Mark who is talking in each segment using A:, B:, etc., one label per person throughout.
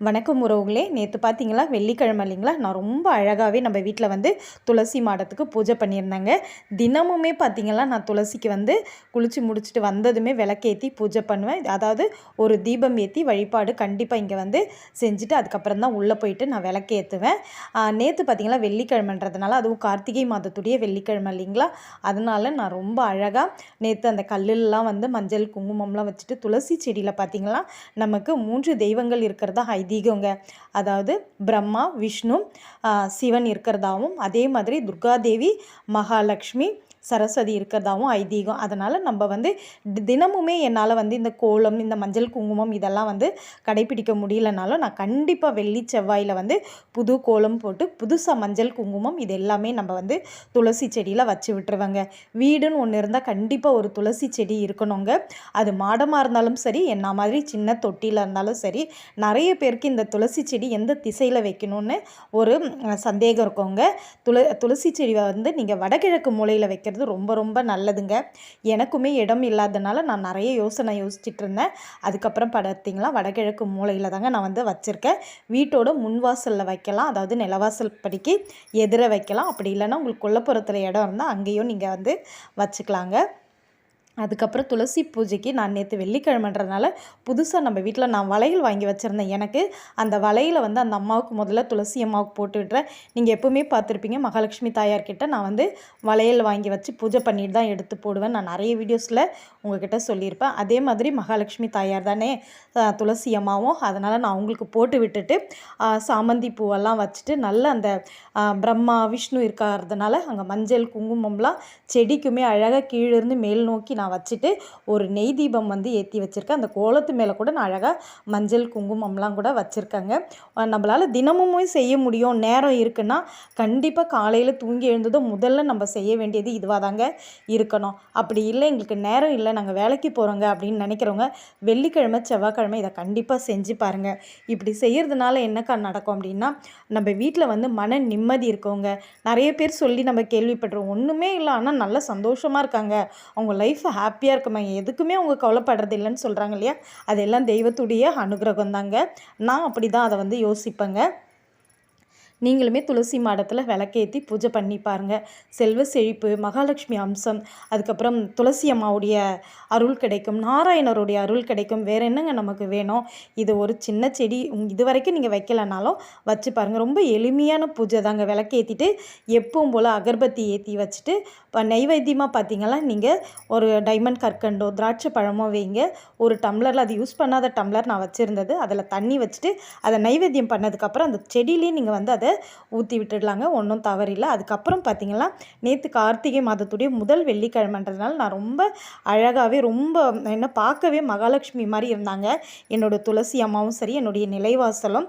A: வணக்கம் உறவுகளே. நேற்று பார்த்தீங்களா வெள்ளிக்கிழமை இல்லைங்களா? நான் ரொம்ப அழகாகவே நம்ம வீட்டில் வந்து துளசி மாடத்துக்கு பூஜை பண்ணியிருந்தேங்க. தினமுமே பார்த்தீங்களா நான் துளசிக்கு வந்து குளித்து முடிச்சுட்டு வந்ததுமே விளக்கேற்றி பூஜை பண்ணுவேன். அதாவது ஒரு தீபம் ஏற்றி வழிபாடு கண்டிப்பாக இங்கே வந்து செஞ்சுட்டு அதுக்கப்புறம் தான் உள்ளே போயிட்டு நான் விளக்கேற்றுவேன் நேற்று பார்த்தீங்களா வெள்ளிக்கிழமைன்றதுனால அதுவும் கார்த்திகை மாதத்துடைய வெள்ளிக்கிழமை இல்லைங்களா? அதனால நான் ரொம்ப அழகாக நேற்று அந்த கல்லுலாம் வந்து மஞ்சள் குங்குமம்லாம் வச்சுட்டு துளசி செடியில் பார்த்தீங்களா நமக்கு மூன்று தெய்வங்கள் இருக்கிறதா? ஐதீகங்க. அதாவது பிரம்மா விஷ்ணு சிவன் இருக்கிறதாவும் அதே மாதிரி துர்காதேவி மகாலட்சுமி சரஸ்வதி இருக்கிறதாவும் ஐதீகம். அதனால் நம்ம வந்து தினமுமே என்னால் வந்து இந்த கோலம் இந்த மஞ்சள் குங்குமம் இதெல்லாம் வந்து கடைப்பிடிக்க முடியலனாலும் நான் கண்டிப்பாக வெள்ளி செவ்வாயில் வந்து புது கோலம் போட்டு புதுசாக மஞ்சள் குங்குமம் இது எல்லாமே நம்ம வந்து துளசி செடியில் வச்சு விட்டுருவேங்க. வீடுன்னு ஒன்று இருந்தால் கண்டிப்பாக ஒரு துளசி செடி இருக்கணுங்க. அது மாடமாக இருந்தாலும் சரி என்ன மாதிரி சின்ன தொட்டியில் இருந்தாலும் சரி நிறைய பேருக்கு இந்த துளசி செடி எந்த திசையில் வைக்கணும்னு ஒரு சந்தேகம் இருக்குங்க. துள துளசி செடியை வந்து நீங்கள் வடகிழக்கு மூலையில் வைக்கிறது வைக்கிறது ரொம்ப ரொம்ப நல்லதுங்க. எனக்குமே இடம் இல்லாதனால நான் நிறைய யோசனை யோசிச்சுட்டு இருந்தேன். அதுக்கப்புறம் பார்த்தீங்களா வடகிழக்கு மூலையில் தாங்க நான் வந்து வச்சுருக்கேன். வீட்டோட முன்வாசலில் வைக்கலாம். அதாவது நிலவாசல் படிக்கு எதிர வைக்கலாம். அப்படி இல்லைன்னா உங்களுக்கு கொல்லப்புறத்தில் இடம் இருந்தால் அங்கேயும் நீங்கள் வந்து வச்சுக்கலாங்க. அதுக்கப்புறம் துளசி பூஜைக்கு நான் நேற்று வெள்ளிக்கிழமைன்றதுனால புதுசாக நம்ம வீட்டில் நான் வளையல் வாங்கி வச்சுருந்தேன். எனக்கு அந்த வளையலை வந்து அந்த அம்மாவுக்கு முதல்ல துளசி அம்மாவுக்கு போட்டு விட்றேன் நீங்கள் எப்போவுமே பார்த்துருப்பீங்க மகாலட்சுமி தாயார்கிட்ட நான் வந்து வளையல் வாங்கி வச்சு பூஜை பண்ணிட்டு தான் எடுத்து போடுவேன். நான் நிறைய வீடியோஸில் உங்ககிட்ட சொல்லியிருப்பேன். அதே மாதிரி மகாலட்சுமி தாயார் தானே துளசி அம்மாவும். அதனால் நான் அவங்களுக்கு போட்டு விட்டுட்டு சாமந்தி பூவெல்லாம் வச்சுட்டு நல்ல அந்த பிரம்மா விஷ்ணு இருக்கிறதுனால அங்கே மஞ்சள் குங்குமம்லாம் செடிக்குமே அழகாக கீழிருந்து மேல் நோக்கி நான் நான் வச்சுட்டு ஒரு நெய் தீபம் வந்து ஏற்றி வச்சுருக்கேன். அந்த கோலத்து மேலே கூட நான் அழகாக மஞ்சள் குங்குமம்லாம் கூட வச்சுருக்கேங்க. நம்மளால் தினமும் செய்ய முடியும். நேரம் இருக்குன்னா கண்டிப்பாக காலையில் தூங்கி எழுந்ததும் முதல்ல நம்ம செய்ய வேண்டியது இதுவாக தாங்க இருக்கணும். அப்படி இல்லை எங்களுக்கு நேரம் இல்லை நாங்கள் வேலைக்கு போகிறோங்க அப்படின்னு நினைக்கிறவங்க வெள்ளிக்கிழமை செவ்வாய்க்கிழமை இதை கண்டிப்பாக செஞ்சு பாருங்கள் இப்படி செய்கிறதுனால என்னக்கா நடக்கும் அப்படின்னா நம்ம வீட்டில் வந்து மன நிம்மதி இருக்கவங்க நிறைய பேர் சொல்லி நம்ம கேள்விப்படுறோம் ஒன்றுமே இல்லை ஆனால் நல்ல சந்தோஷமாக இருக்காங்க. அவங்க லைஃப்பை ஹாப்பியாக இருக்குமா? எதுக்குமே அவங்க கவலைப்படுறது இல்லைன்னு சொல்கிறாங்க இல்லையா? அதெல்லாம் தெய்வத்துடைய அனுகிரகம் தாங்க நான் அப்படி தான் அதை வந்து யோசிப்பேங்க. நீங்களுமே துளசி மாடத்தில் விளக்கேற்றி பூஜை பண்ணி பாருங்கள் செல்வ செழிப்பு மகாலட்சுமி அம்சம் அதுக்கப்புறம் துளசி அம்மாவுடைய அருள் கிடைக்கும் நாராயணருடைய அருள் கிடைக்கும். வேறு என்னங்க நமக்கு வேணும்? இது ஒரு சின்ன செடி இது வரைக்கும் நீங்கள் வைக்கலைனாலும் வச்சு பாருங்கள் ரொம்ப எளிமையான பூஜை தாங்க. விளக்கேற்றிட்டு எப்பவும் போல் அகர்பத்தி ஏற்றி வச்சுட்டு இப்போ நைவேத்தியமாக பார்த்தீங்கன்னா நீங்கள் ஒரு டைமண்ட் கற்கண்டோ திராட்சை பழமோ வைங்க. ஒரு டம்ளரில் அது யூஸ் பண்ணாத டம்ளர் நான் வச்சுருந்தது. அதில் தண்ணி வச்சுட்டு அதை நைவேத்தியம் பண்ணதுக்கப்புறம் அந்த செடியிலே நீங்கள் வந்து அதை அதை ஊற்றி விட்டுடலாங்க. ஒன்றும் தவறில்லை. அதுக்கப்புறம் பார்த்திங்கன்னா நேற்று கார்த்திகை மாதத்துடைய முதல் வெள்ளிக்கிழமைன்றதுனால நான் ரொம்ப அழகாகவே ரொம்ப என்ன பார்க்கவே மகாலட்சுமி மாதிரி இருந்தாங்க. என்னோடய துளசி அம்மாவும் சரி என்னுடைய நிலைவாசலும்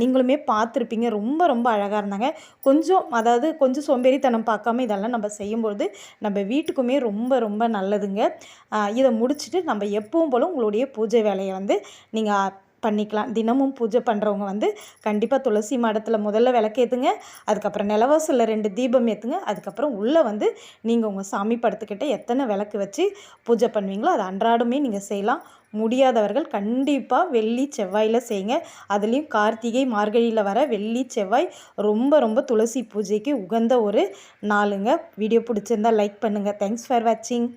A: நீங்களுமே பார்த்துருப்பீங்க. ரொம்ப ரொம்ப அழகாக இருந்தாங்க. கொஞ்சம் அதாவது கொஞ்சம் சோம்பேறித்தனம் பார்க்காம இதெல்லாம் நம்ம செய்யும்பொழுது நம்ம வீட்டுக்குமே ரொம்ப ரொம்ப நல்லதுங்க. இதை முடிச்சுட்டு நம்ம எப்பவும் போல் உங்களுடைய பூஜை வேலையை வந்து நீங்கள் பண்ணிக்கலாம். தினமும் பூஜை பண்ணுறவங்க வந்து கண்டிப்பாக துளசி மாடத்தில் முதல்ல விளக்கேற்றுங்க அதுக்கப்புறம் நிலவாசலில் ரெண்டு தீபம் ஏற்றுங்க அதுக்கப்புறம் உள்ளே வந்து நீங்கள் உங்கள் சாமி படத்துக்கிட்ட எத்தனை விளக்கு வச்சு பூஜை பண்ணுவீங்களோ அது அன்றாடமே நீங்கள் செய்யலாம். முடியாதவர்கள் கண்டிப்பாக வெள்ளி செவ்வாயில் செய்யுங்க. அதுலேயும் கார்த்திகை மார்கழியில் வர வெள்ளி செவ்வாய் ரொம்ப ரொம்ப துளசி பூஜைக்கு உகந்த ஒரு நாளுங்க. வீடியோ பிடிச்சிருந்தா லைக் பண்ணுங்கள் தேங்க்ஸ் ஃபார் வாட்சிங்